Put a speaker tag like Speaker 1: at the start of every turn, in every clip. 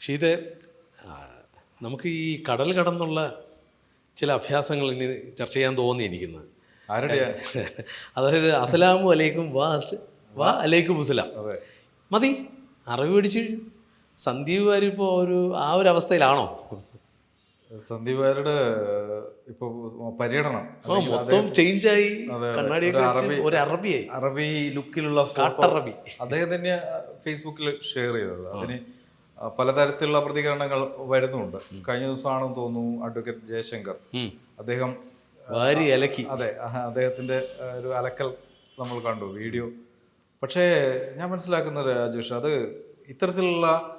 Speaker 1: പക്ഷേ ഇത് നമുക്ക് ഈ കടൽ കടന്നുള്ള ചില അഭ്യാസങ്ങൾ ഇനി ചർച്ച ചെയ്യാൻ തോന്നി എനിക്കിന്ന്.
Speaker 2: ആരുടെയാ
Speaker 1: അതായത് അസലാമു അലൈക്കും വാ അസ്- വാ അലൈക്കും മുസലാം മതി അറിവ് പിടിച്ചു സന്ദീപ് വാരിപ്പോൾ ഒരു ആ ഒരു അവസ്ഥയിലാണോ?
Speaker 2: സന്ദീപ് വാര്യരുടെ ഇപ്പൊ പര്യടനം.
Speaker 1: മൊത്തം ചേഞ്ചായി കണ്ണാടിയൊക്കെ
Speaker 2: ഒരു അറബി-
Speaker 1: ഒരു അറബിയായി.
Speaker 2: അറബി ലുക്കിലുള്ള ഫോട്ടോ
Speaker 1: അറബി
Speaker 2: അദ്ദേഹം തന്നെ ഫേസ്ബുക്കിൽ ഷെയർ ചെയ്തത്. അതിന് പലതരത്തിലുള്ള പ്രതികരണങ്ങൾ വരുന്നുണ്ട്. കഴിഞ്ഞ ദിവസമാണെന്ന് തോന്നുന്നു അഡ്വക്കേറ്റ് ജയശങ്കർ. അദ്ദേഹം
Speaker 1: വാരി അലക്കി.
Speaker 2: അതെ അദ്ദേഹത്തിന്റെ ഒരു അലക്കൽ നമ്മൾ കണ്ടു വീഡിയോ. പക്ഷേ ഞാൻ മനസ്സിലാക്കുന്നത് രാജേഷ് അത് ഇത്തരത്തിലുള്ള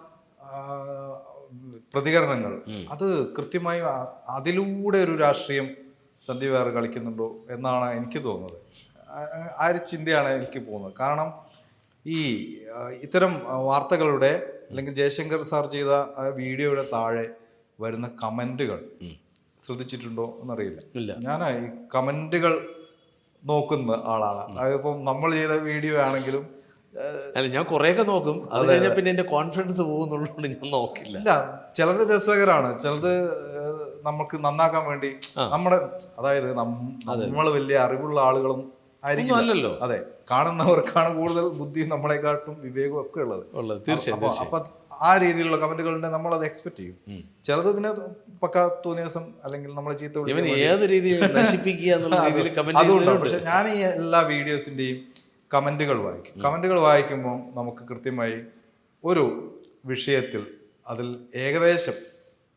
Speaker 2: പ്രതികരണങ്ങൾ അത് കൃത്യമായി അതിലൂടെ ഒരു രാഷ്ട്രീയം സന്ദീപ് വേറെ കളിക്കുന്നുണ്ടോ എന്നാണ് എനിക്ക് തോന്നുന്നത്. ആ ഒരു ചിന്തയാണ് എനിക്ക് പോകുന്നത്. കാരണം ഈ ഇത്തരം വാർത്തകളുടെ അല്ലെങ്കിൽ ജയശങ്കർ സാർ ചെയ്ത ആ വീഡിയോയുടെ താഴെ വരുന്ന കമന്റുകൾ ശ്രദ്ധിച്ചിട്ടുണ്ടോ എന്നറിയില്ല. ഞാൻ ഈ കമന്റുകൾ നോക്കുന്ന ആളാണ്. അതിപ്പം നമ്മൾ ചെയ്ത വീഡിയോ ആണെങ്കിലും
Speaker 1: അല്ല ഞാൻ കുറേയൊക്കെ നോക്കും. അത് കഴിഞ്ഞാൽ പിന്നെ എന്റെ കോൺഫിഡൻസ് പോകുന്നുള്ളതുകൊണ്ട് ഞാൻ നോക്കില്ല.
Speaker 2: ഇല്ല ചിലത് രസകരമാണ് ചിലത് നമുക്ക് നന്നാക്കാൻ വേണ്ടി നമ്മുടെ അതായത് നമ്മൾ വലിയ അറിവുള്ള ആളുകളും ആയിരിക്കും
Speaker 1: അല്ലല്ലോ
Speaker 2: അതെ കാണുന്നവർക്കാണ് കൂടുതൽ ബുദ്ധിയും നമ്മളെക്കാട്ടും വിവേകവും ഒക്കെ ഉള്ളത്.
Speaker 1: ഉള്ളത്. തീർച്ചയായും
Speaker 2: അപ്പൊ ആ രീതിയിലുള്ള കമന്റുകളുണ്ട് നമ്മൾ അത് എക്സ്പെക്ട് ചെയ്യും ചിലത് പിന്നെ പക്ക ദിവസം അല്ലെങ്കിൽ നമ്മളെ ചീത്ത
Speaker 1: ഏത് രീതിയിൽ നശിപ്പിക്കുക എന്നുള്ള രീതിയിൽ കമന്റ്
Speaker 2: അതുകൊണ്ടാണ് പക്ഷെ ഞാൻ ഈ എല്ലാ വീഡിയോസിന്റെയും കമന്റുകൾ വായിക്കും. കമന്റുകൾ വായിക്കുമ്പോൾ നമുക്ക് കൃത്യമായി ഒരു വിഷയത്തിൽ അതിൽ ഏകദേശം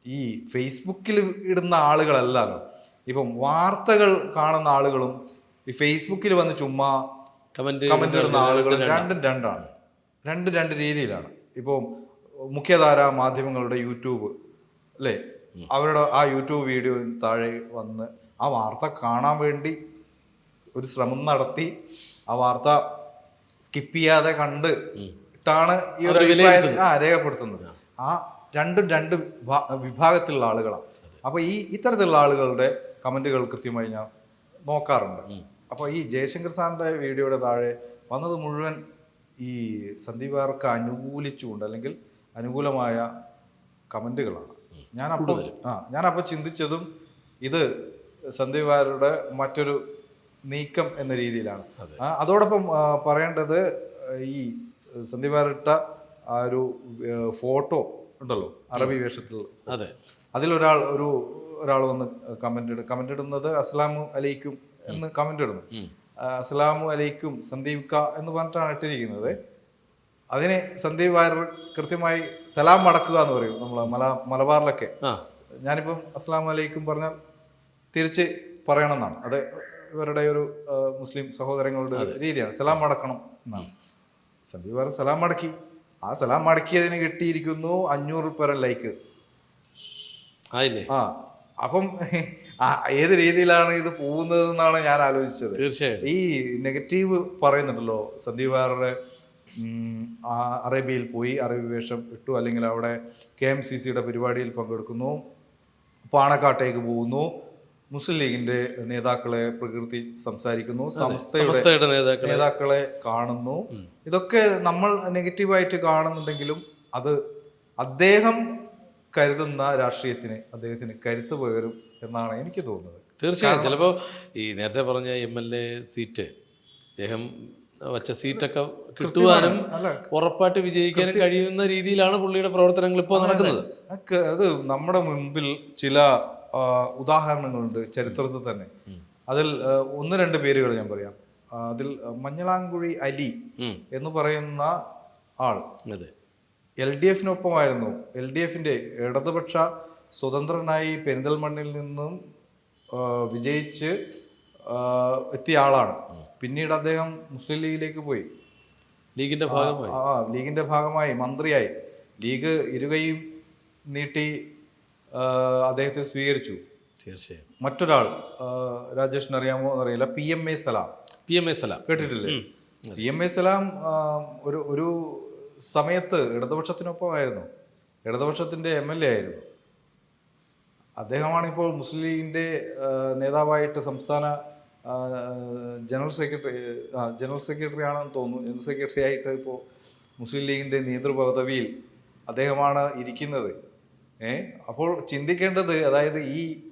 Speaker 2: ഈ ഫേസ്ബുക്കിൽ ഇടുന്ന ആളുകളല്ലല്ലോ ഇപ്പം വാർത്തകൾ കാണുന്ന ആളുകളും ഈ ഫേസ്ബുക്കിൽ വന്ന് ചുമ്മാ
Speaker 1: കമന്റ്
Speaker 2: കമന്റ് ഇടുന്ന ആളുകൾ രണ്ടും രണ്ടാണ്. രണ്ട് രണ്ട് രീതിയിലാണ്. ഇപ്പോൾ മുഖ്യധാര മാധ്യമങ്ങളുടെ യൂട്യൂബ് അല്ലേ അവരുടെ ആ യൂട്യൂബ് വീഡിയോ താഴെ വന്ന് ആ വാർത്ത കാണാൻ വേണ്ടി ഒരു ശ്രമം നടത്തി ആ വാർത്ത സ്കിപ്പ് ചെയ്യാതെ കണ്ട് ഇട്ടാണ് ഈ ഒരു അഭിപ്രായം ആ രേഖപ്പെടുത്തുന്നത്. ആ രണ്ടും രണ്ട് വിഭാഗത്തിലുള്ള ആളുകളാണ്. അപ്പോൾ ഈ ഇത്തരത്തിലുള്ള ആളുകളുടെ കമന്റുകൾ കൃത്യമായി ഞാൻ നോക്കാറുണ്ട്. അപ്പൊ ഈ ജയശങ്കർ സാറിന്റെ വീഡിയോയുടെ താഴെ വന്നത് മുഴുവൻ ഈ സന്ദീപ് വാർക്ക് അനുകൂലിച്ചുകൊണ്ട് അല്ലെങ്കിൽ അനുകൂലമായ കമന്റുകളാണ് ഞാൻ അപ്പോൾ ആ ഞാൻ അപ്പോൾ ചിന്തിച്ചതും ഇത് സന്ദീപ് വാര്യരുടെ മറ്റൊരു നീക്കം എന്ന രീതിയിലാണ്. അതോടൊപ്പം പറയേണ്ടത് ഈ സന്ദീപ് വാര്യട്ട ആ ഒരു ഫോട്ടോ ഉണ്ടല്ലോ അറബി വേഷത്തിൽ.
Speaker 1: അതെ.
Speaker 2: അതിലൊരാൾ ഒരു ഒരാൾ വന്ന് കമന്റ് ഇടും കമന്റ് ഇടുന്നത് അസ്സലാമു അലൈക്കും എന്ന് കമന്റ് ഇടുന്നു. അസ്സലാമു അലൈക്കും സന്ദീപ് ക എന്ന് പറഞ്ഞിട്ടാണ് ഇട്ടിരിക്കുന്നത്. അതിന് സന്ദീപ് വാര്യർ കൃത്യമായി സലാം മടക്കുക എന്ന് പറയും നമ്മൾ മല മലബാറിലൊക്കെ. ഞാനിപ്പം അസ്സലാമു അലൈക്കും പറഞ്ഞാൽ തിരിച്ച് പറയണം എന്നാണ് അത് ഇവരുടെ ഒരു മുസ്ലിം സഹോദരങ്ങളുടെ രീതിയാണ്. സലാം മടക്കണം എന്നാണ്. സന്ദീപ് വാര്യർ സലാം മടക്കി ആ സലാം മടക്കിയതിന് കിട്ടിയിരിക്കുന്നു അഞ്ഞൂറ് പേരെ ലൈക്ക്
Speaker 1: ആയില്ലേ?
Speaker 2: ആ. അപ്പം ഏത് രീതിയിലാണ് ഇത് പോകുന്നത് എന്നാണ് ഞാൻ ആലോചിച്ചത്.
Speaker 1: തീർച്ചയായും.
Speaker 2: ഈ നെഗറ്റീവ് പറയുന്നുണ്ടല്ലോ സന്ദീപ് ആറുടെ അറേബ്യയിൽ പോയി അറബി വേഷം ഇട്ടു അല്ലെങ്കിൽ അവിടെ കെ എം സി സിയുടെ പരിപാടിയിൽ പങ്കെടുക്കുന്നു പാണക്കാട്ടേക്ക് പോകുന്നു മുസ്ലിം ലീഗിന്റെ നേതാക്കളെ പ്രകൃതി സംസാരിക്കുന്നു സംസ്ഥയുടെ നേതാക്കളെ. കാണുന്നു. ഇതൊക്കെ നമ്മൾ നെഗറ്റീവായിട്ട് കാണുന്നുണ്ടെങ്കിലും അത് അദ്ദേഹം കരുതുന്ന രാഷ്ട്രീയത്തിന് അദ്ദേഹത്തിന് കരുത്ത് പകരും എന്നാണ് എനിക്ക് തോന്നുന്നത്.
Speaker 1: തീർച്ചയായും. ചിലപ്പോൾ ഈ നേരത്തെ പറഞ്ഞ എം എൽ എ സീറ്റ് അദ്ദേഹം വച്ച സീറ്റൊക്കെ കിട്ടുവാനും ഉറപ്പായിട്ട് വിജയിക്കാനും കഴിയുന്ന രീതിയിലാണ് പുള്ളിയുടെ പ്രവർത്തനങ്ങൾ ഇപ്പോൾ നടക്കുന്നത്.
Speaker 2: അത് നമ്മുടെ മുൻപിൽ ചില ഉദാഹരണങ്ങളുണ്ട് ചരിത്രത്തിൽ തന്നെ. അതിൽ ഒന്ന് രണ്ട് പേരുകൾ ഞാൻ പറയാം. അതിൽ മഞ്ഞളാങ്കുഴി അലി. എന്ന് പറയുന്ന ആൾ
Speaker 1: അതെ.
Speaker 2: എൽ ഡി എഫിനൊപ്പമായിരുന്നു. എൽ ഡി എഫിന്റെ ഇടതുപക്ഷ സ്വതന്ത്രനായി പെരിന്തൽമണ്ണിൽ നിന്നും വിജയിച്ച് എത്തിയ ആളാണ്. പിന്നീട് അദ്ദേഹം മുസ്ലിം ലീഗിലേക്ക് പോയി.
Speaker 1: ലീഗിന്റെ ഭാഗമായി.
Speaker 2: ആ ലീഗിന്റെ ഭാഗമായി മന്ത്രിയായി. ലീഗ് ഇരുകയും നീട്ടി അദ്ദേഹത്തെ സ്വീകരിച്ചു.
Speaker 1: തീർച്ചയായും.
Speaker 2: മറ്റൊരാൾ രാജേഷിന് അറിയാമോ എന്നറിയില്ല. P M A Salam.
Speaker 1: P M A Salam.
Speaker 2: കേട്ടിട്ടില്ലേ? പി എം എ സലാം ഒരു ഒരു സമയത്ത് ഇടതുപക്ഷത്തിനൊപ്പമായിരുന്നു. ഇടതുപക്ഷത്തിന്റെ എം എൽ എ ആയിരുന്നു. അദ്ദേഹമാണിപ്പോൾ മുസ്ലിം ലീഗിന്റെ നേതാവായിട്ട് സംസ്ഥാന ജനറൽ സെക്രട്ടറി ജനറൽ സെക്രട്ടറി ആണെന്ന് തോന്നുന്നു. ജനറൽ സെക്രട്ടറി ആയിട്ട് ഇപ്പോൾ മുസ്ലിം ലീഗിന്റെ നേതൃപദവിയിൽ അദ്ദേഹമാണ് ഇരിക്കുന്നത്. ഏ? അപ്പോൾ ചിന്തിക്കേണ്ടത് അതായത് ഈ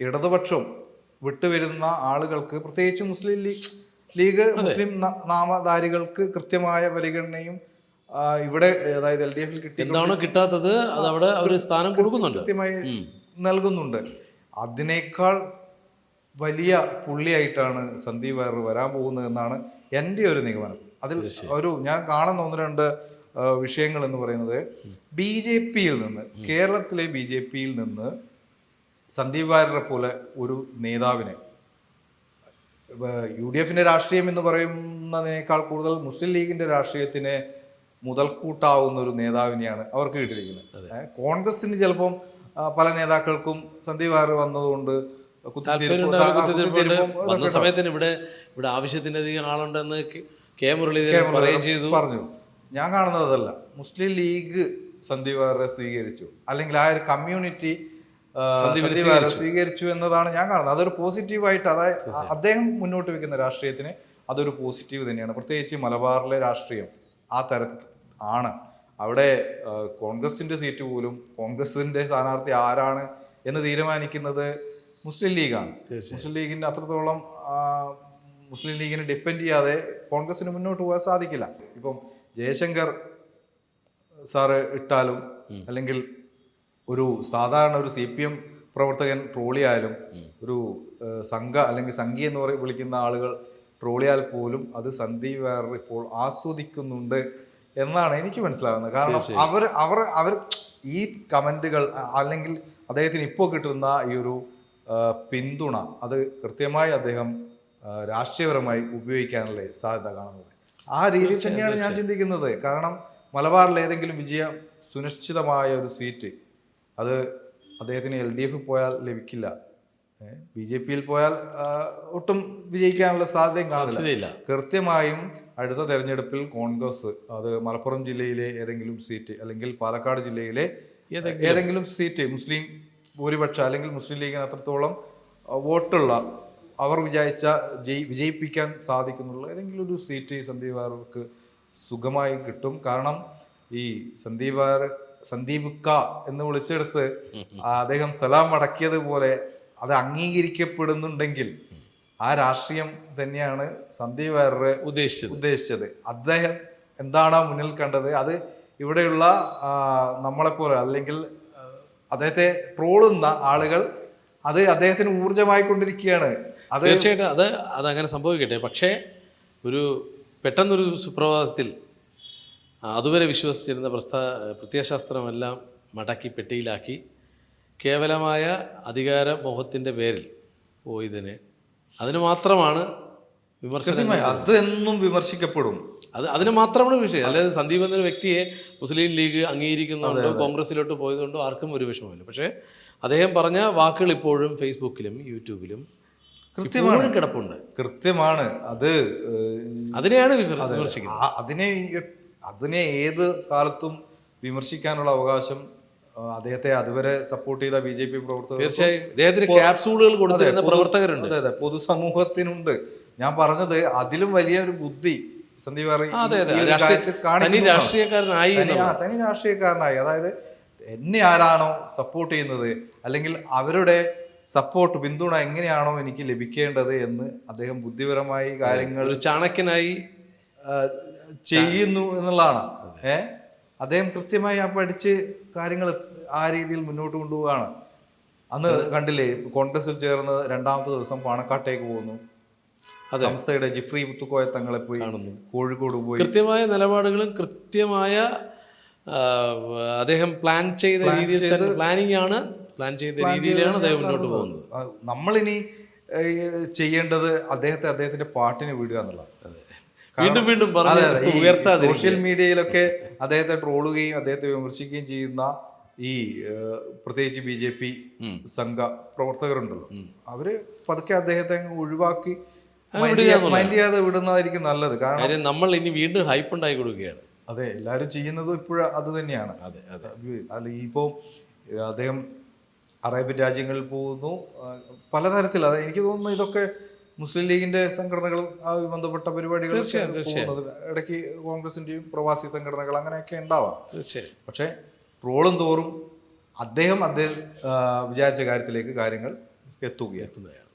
Speaker 2: ഇടതുപക്ഷം വിട്ടുവരുന്ന ആളുകൾക്ക് പ്രത്യേകിച്ച് മുസ്ലിം ലീഗ് ലീഗ് മുസ്ലിം നാമധാരികൾക്ക് കൃത്യമായ പരിഗണനയും ഇവിടെ അതായത് എൽ ഡി എഫിൽ കിട്ടി
Speaker 1: എന്താണോ കിട്ടാത്തത് അത് അവിടെ അവർ സ്ഥാനം കൊടുക്കുന്നുണ്ട്.
Speaker 2: കൃത്യമായി നൽകുന്നുണ്ട്. അതിനേക്കാൾ വലിയ പുള്ളിയായിട്ടാണ് സന്ദീപ് വയർ വരാൻ പോകുന്നത് എന്നാണ് എന്റെ ഒരു നിഗമനം. അതിൽ ഒരു ഞാൻ കാണുന്ന ഒന്ന് രണ്ട് വിഷയങ്ങൾ എന്ന് പറയുന്നത് ബി ജെ പിയിൽ നിന്ന് കേരളത്തിലെ ബി ജെ പിയിൽ നിന്ന് സന്ദീപ് വാര്യരെ പോലെ ഒരു നേതാവിനെ യു ഡി എഫിന്റെ രാഷ്ട്രീയം എന്ന് പറയുന്നതിനേക്കാൾ കൂടുതൽ മുസ്ലിം ലീഗിന്റെ രാഷ്ട്രീയത്തിന് മുതൽക്കൂട്ടാവുന്ന ഒരു നേതാവിനെയാണ് അവർക്ക് കിട്ടിയിരിക്കുന്നത്. കോൺഗ്രസിന് ചിലപ്പം പല നേതാക്കൾക്കും സന്ദീപ് ആറ് വന്നതുകൊണ്ട്
Speaker 1: വന്ന സമയത്തിന് ഇവിടെ ഇവിടെ ആവശ്യത്തിനധികം ആളുണ്ടെന്ന് കെ- മുരളീധരൻ പറയുകയും ചെയ്തു.
Speaker 2: പറഞ്ഞു. ഞാൻ കാണുന്നത് അതല്ല. മുസ്ലിം ലീഗ് സന്ദീപ് ആറെ സ്വീകരിച്ചു. അല്ലെങ്കിൽ ആ ഒരു കമ്മ്യൂണിറ്റി സന്ദീപ് സ്വീകരിച്ചു. എന്നതാണ് ഞാൻ കാണുന്നത്. അതൊരു പോസിറ്റീവായിട്ട് അതായത് അദ്ദേഹം മുന്നോട്ട് വെക്കുന്ന രാഷ്ട്രീയത്തിന് അതൊരു പോസിറ്റീവ് തന്നെയാണ്. പ്രത്യേകിച്ച് മലബാറിലെ രാഷ്ട്രീയം ആ തരത്തിൽ ആണ്. അവിടെ കോൺഗ്രസിന്റെ സീറ്റ് പോലും കോൺഗ്രസിന്റെ സ്ഥാനാർത്ഥി ആരാണ് എന്ന് തീരുമാനിക്കുന്നത് മുസ്ലിം ലീഗാണ്. മുസ്ലിം ലീഗിന്റെ അത്രത്തോളം മുസ്ലിം ലീഗിനെ ഡിപ്പെൻഡ് ചെയ്യാതെ കോൺഗ്രസിന് മുന്നോട്ട് പോകാൻ സാധിക്കില്ല. ഇപ്പം ജയശങ്കർ സാറ് ഇട്ടാലും അല്ലെങ്കിൽ ഒരു സാധാരണ ഒരു സി പി എം പ്രവർത്തകൻ ട്രോളിയായാലും ഒരു സംഘ അല്ലെങ്കിൽ സംഘി എന്ന് പറയും വിളിക്കുന്ന ആളുകൾ ട്രോളിയാൽ പോലും അത് സന്ദീപ് വാര്യർ ഇപ്പോൾ ആസ്വദിക്കുന്നുണ്ട് എന്നാണ് എനിക്ക് മനസ്സിലാകുന്നത് കാരണം അവർ അവർ അവർ ഈ കമന്റുകൾ അല്ലെങ്കിൽ അദ്ദേഹത്തിന് ഇപ്പോൾ കിട്ടുന്ന ഈ ഒരു പിന്തുണ അത് കൃത്യമായി അദ്ദേഹം രാഷ്ട്രീയപരമായി ഉപയോഗിക്കാനുള്ള സാധ്യത കാണുന്നത്. ആ രീതിയിൽ തന്നെയാണ് ഞാൻ ചിന്തിക്കുന്നത്. കാരണം മലബാറിൽ ഏതെങ്കിലും വിജയം സുനിശ്ചിതമായ ഒരു സീറ്റ് അത് അദ്ദേഹത്തിന് എൽ ഡി പോയാൽ ലഭിക്കില്ല. ബി ജെ പിയിൽ പോയാൽ ഒട്ടും വിജയിക്കാനുള്ള സാധ്യതയും
Speaker 1: കാണുന്നില്ല
Speaker 2: കൃത്യമായും അടുത്ത തെരഞ്ഞെടുപ്പിൽ കോൺഗ്രസ് അത് മലപ്പുറം ജില്ലയിലെ ഏതെങ്കിലും സീറ്റ് അല്ലെങ്കിൽ പാലക്കാട് ജില്ലയിലെ ഏതെങ്കിലും. സീറ്റ് മുസ്ലിം ഭൂരിപക്ഷ അല്ലെങ്കിൽ മുസ്ലിം ലീഗിന് അത്രത്തോളം വോട്ടുള്ള അവർ വിചാരിച്ച ജയി വിജയിപ്പിക്കാൻ സാധിക്കുന്നുള്ള ഏതെങ്കിലും ഒരു സീറ്റ് സന്ദീപ് വാര്യർക്ക് സുഖമായി കിട്ടും. കാരണം ഈ സന്ദീപ് വാര്യർ സന്ദീപ് ക എന്ന് വിളിച്ചെടുത്ത് അദ്ദേഹം സലാം മടക്കിയതുപോലെ അത് അംഗീകരിക്കപ്പെടുന്നുണ്ടെങ്കിൽ ആ രാഷ്ട്രീയം തന്നെയാണ് സന്ദീപ് വാര്യർ
Speaker 1: ഉദ്ദേശിച്ചത്.
Speaker 2: ഉദ്ദേശിച്ചത്. അദ്ദേഹം എന്താണോ മുന്നിൽ കണ്ടത്? അത് ഇവിടെയുള്ള നമ്മളെപ്പോലെ അല്ലെങ്കിൽ അദ്ദേഹത്തെ ട്രോളുന്ന ആളുകൾ അത് അദ്ദേഹത്തിന് ഊർജമായി കൊണ്ടിരിക്കുകയാണ് അത്
Speaker 1: തീർച്ചയായിട്ടും അത് അതങ്ങനെ സംഭവിക്കട്ടെ. പക്ഷേ ഒരു പെട്ടെന്നൊരു സുപ്രഭാതത്തിൽ അതുവരെ വിശ്വസിച്ചിരുന്ന പ്രസ്ഥാ പ്രത്യയശാസ്ത്രമെല്ലാം മടക്കി പെട്ടിയിലാക്കി കേവലമായ അധികാര മോഹത്തിന്റെ പേരിൽ പോയതിന് അതിന് മാത്രമാണ് വിമർശനം
Speaker 2: അതെന്നും വിമർശിക്കപ്പെടും.
Speaker 1: അത് അതിന് മാത്രമാണ് വിഷയം. അല്ലാതെ സന്ദീപ് എന്നൊരു വ്യക്തിയെ മുസ്ലിം ലീഗ് അംഗീകരിക്കുന്നുണ്ടോ കോൺഗ്രസിലോട്ട് പോയതുകൊണ്ടോ ആർക്കും ഒരു വിഷമമില്ല പക്ഷേ അദ്ദേഹം പറഞ്ഞ വാക്കുകൾ ഇപ്പോഴും ഫേസ്ബുക്കിലും യൂട്യൂബിലും കൃത്യമാണ്. കിടപ്പുണ്ട്.
Speaker 2: കൃത്യമാണ്. അത്
Speaker 1: അതിനെയാണ് വിമർ- വിമർശിക്കുന്നത്.
Speaker 2: അതിനെ അതിനെ ഏത് കാലത്തും വിമർശിക്കാനുള്ള അവകാശം അദ്ദേഹത്തെ അതുവരെ സപ്പോർട്ട് ചെയ്ത ബി ജെ പി പ്രവർത്തകർ
Speaker 1: തീർച്ചയായും. ഇദ്ദേഹത്തിന് ക്യാപ്സൂളുകൾ കൊടുത്തിരുന്ന പ്രവർത്തകരുണ്ട്.
Speaker 2: അതെ അതെ പൊതുസമൂഹത്തിനുണ്ട്. ഞാൻ പറഞ്ഞത് അതിലും വലിയ ഒരു ബുദ്ധി സന്ദീപ്.
Speaker 1: രാഷ്ട്രീയക്കാരനായി
Speaker 2: തനി- രാഷ്ട്രീയക്കാരനായി. അതായത് എന്നെ ആരാണോ സപ്പോർട്ട് ചെയ്യുന്നത് അല്ലെങ്കിൽ അവരുടെ സപ്പോർട്ട് പിന്തുണ എങ്ങനെയാണോ എനിക്ക് ലഭിക്കേണ്ടത് എന്ന് അദ്ദേഹം ബുദ്ധിപരമായി കാര്യങ്ങൾ
Speaker 1: ചാണക്യനായി
Speaker 2: ചെയ്യുന്നു എന്നുള്ളതാണ്. ഏ? അദ്ദേഹം കൃത്യമായി ആ പഠിച്ച് കാര്യങ്ങൾ ആ രീതിയിൽ മുന്നോട്ട് കൊണ്ടുപോവുകയാണ്. അന്ന് കണ്ടില്ലേ കോൺഗ്രസിൽ ചേർന്ന് രണ്ടാമത്തെ ദിവസം പാണക്കാട്ടേക്ക് പോകുന്നു.
Speaker 1: അതെ.
Speaker 2: സംസ്ഥയുടെ ജിഫ്രി മുത്തുക്കോയ തങ്ങളെ പോയി കോഴിക്കോട് പോയി.
Speaker 1: കൃത്യമായ നിലപാടുകളും കൃത്യമായ അദ്ദേഹം പ്ലാൻ ചെയ്ത രീതിയിൽ പ്ലാനിങ് ആണ്. പ്ലാൻ ചെയ്ത രീതിയിലാണ് അദ്ദേഹം മുന്നോട്ട് പോകുന്നത്.
Speaker 2: നമ്മളിനി ചെയ്യേണ്ടത് അദ്ദേഹത്തെ അദ്ദേഹത്തിന്റെ പാട്ടിന് വിടുക എന്നുള്ളതാണ്.
Speaker 1: വീണ്ടും വീണ്ടും പറഞ്ഞു
Speaker 2: സോഷ്യൽ മീഡിയയിലൊക്കെ അദ്ദേഹത്തെ ട്രോളുകയും അദ്ദേഹത്തെ വിമർശിക്കുകയും ചെയ്യുന്ന ഈ പ്രത്യേകിച്ച് ബി ജെ പി സംഘ പ്രവർത്തകരുണ്ടല്ലോ. അവർ പതുക്കെ അദ്ദേഹത്തെ ഒഴിവാക്കി മൈൻഡ് ചെയ്യാതെ വിടുന്നതായിരിക്കും നല്ലത്. കാരണം
Speaker 1: നമ്മൾ ഇനി വീണ്ടും ഹൈപ്പ് ഉണ്ടായി കൊടുക്കുകയാണ്.
Speaker 2: അതെ എല്ലാവരും ചെയ്യുന്നതും ഇപ്പോഴും അത് തന്നെയാണ്.
Speaker 1: അതെ അതെ.
Speaker 2: അല്ല ഇപ്പോൾ അദ്ദേഹം അറേബ്യൻ രാജ്യങ്ങളിൽ പോകുന്നു. പലതരത്തിൽ അത് എനിക്ക് തോന്നുന്നു ഇതൊക്കെ മുസ്ലിം ലീഗിന്റെ സംഘടനകൾ ബന്ധപ്പെട്ട പരിപാടികൾ ഇടയ്ക്ക് കോൺഗ്രസിന്റെയും പ്രവാസി സംഘടനകൾ അങ്ങനെയൊക്കെ ഉണ്ടാവാം.
Speaker 1: തീർച്ചയായും.
Speaker 2: പക്ഷേ ട്രോളും തോറും അദ്ദേഹം അദ്ദേഹം വിചാരിച്ച കാര്യത്തിലേക്ക് കാര്യങ്ങൾ എത്തുകയാണ്.
Speaker 1: എത്തുന്നതാണ്.